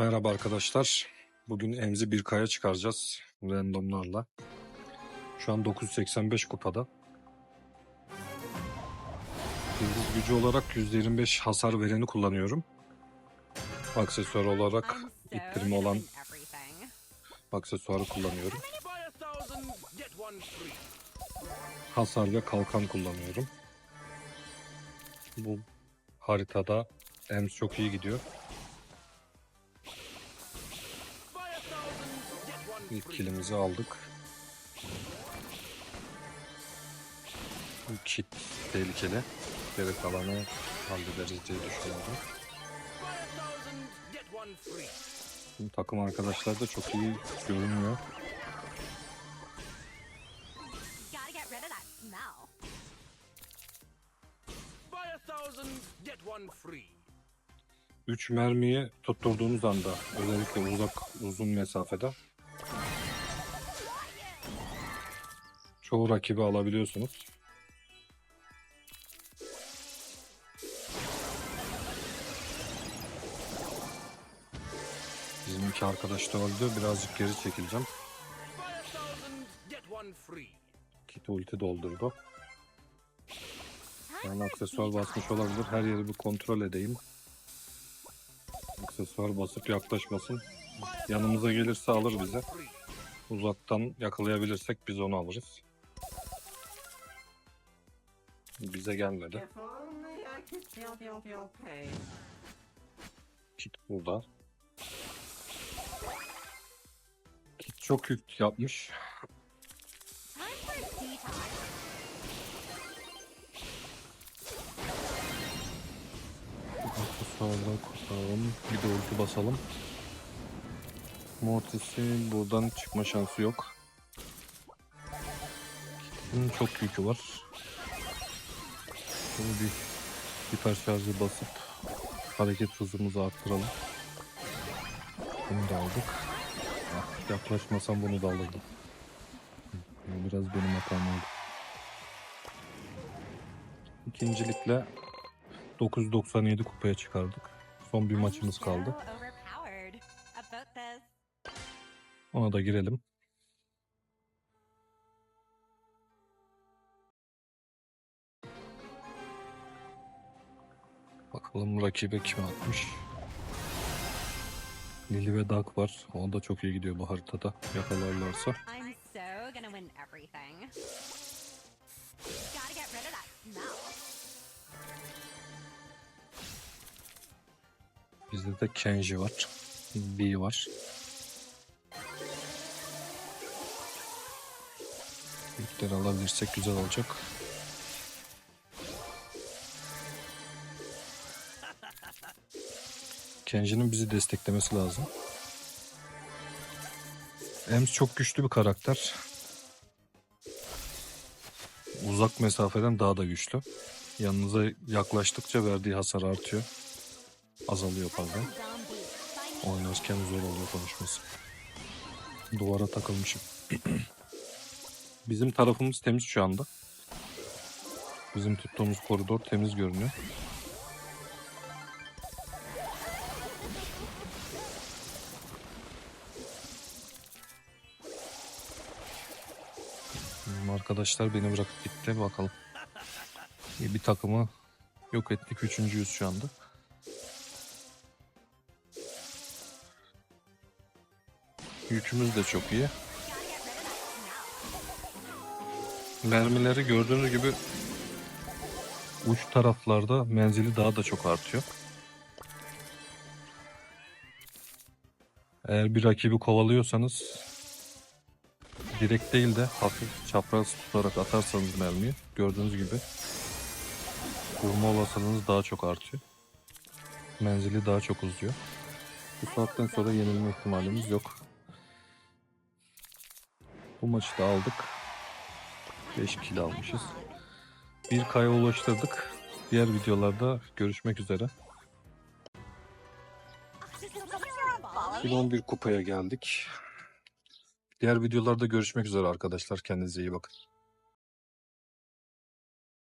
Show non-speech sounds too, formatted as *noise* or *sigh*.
Merhaba arkadaşlar. Bugün Emzi bir kaya çıkaracağız randomlarla. Şu an 985 kupada. Yıldız gücü olarak %25 hasar vereni kullanıyorum. Aksesuar olarak ittirme olan aksesuarı kullanıyorum. Hasar ve kalkan kullanıyorum. Bu haritada Ems çok iyi gidiyor. İlk kilimizi aldık. Bu kit tehlikeli. Geri kalanı hallederiz diye düşünüyorum. Şimdi takım arkadaşlar da çok iyi free. 3 mermiyi tutturduğunuz anda özellikle uzak uzun mesafede çoğu rakibi alabiliyorsunuz. Bizim iki arkadaş da öldü. Birazcık geri çekileceğim. Kit ulti doldurdu. Yani aksesuar basmış olabilir. Her yeri bir kontrol edeyim. Aksesuar basıp yaklaşmasın. Yanımıza gelirse alır bize. Uzaktan yakalayabilirsek biz onu alırız. Your pain. Kit burada. Kit çok yük yapmış. Aksesuardan kurtaralım. Bir de ulti basalım. Mortis'in buradan çıkma şansı yok. Kit'in çok yükü var. Şöyle bir hiper şarjı basıp hareket hızımızı arttıralım. Bunu da aldık. Ah, yaklaşmasam bunu da alırdım. Biraz benim hatam oldu. İkincilikle 997 kupaya çıkardık. Son bir maçımız kaldı. Ona da girelim. Bakalım rakibe kim atmış. Lili ve Dark var. O da çok iyi gidiyor bu haritada. Yakalarlarsa. Bizde de Kenji var. B var. Yükleri alabilirsek güzel olacak. Kenji'nin bizi desteklemesi lazım. Ems çok güçlü bir karakter. Uzak mesafeden daha da güçlü. Yanınıza yaklaştıkça verdiği hasar artıyor. Azalıyor pardon. Oynarken zor oluyor konuşması. Duvara takılmışım. *clears throat* Bizim tarafımız temiz şu anda. Bizim tuttuğumuz koridor temiz görünüyor. Bizim arkadaşlar beni bırakıp gitti bakalım. İyi bir takımı yok ettik. Üçüncüyüz şu anda. Yükümüz de çok iyi. Mermileri gördüğünüz gibi uç taraflarda menzili daha da çok artıyor. Eğer bir rakibi kovalıyorsanız direkt değil de hafif çapraz tutarak atarsanız mermiyi gördüğünüz gibi vurma olasılığınız daha çok artıyor. Menzili daha çok uzuyor. Bu saatten sonra yenilme ihtimalimiz yok. Bu maçı da aldık. 5 kill almışız. Bir kaya ulaştırdık. Diğer videolarda görüşmek üzere. Follow me. 2011 kupaya geldik. Diğer videolarda görüşmek üzere arkadaşlar. Kendinize iyi bakın.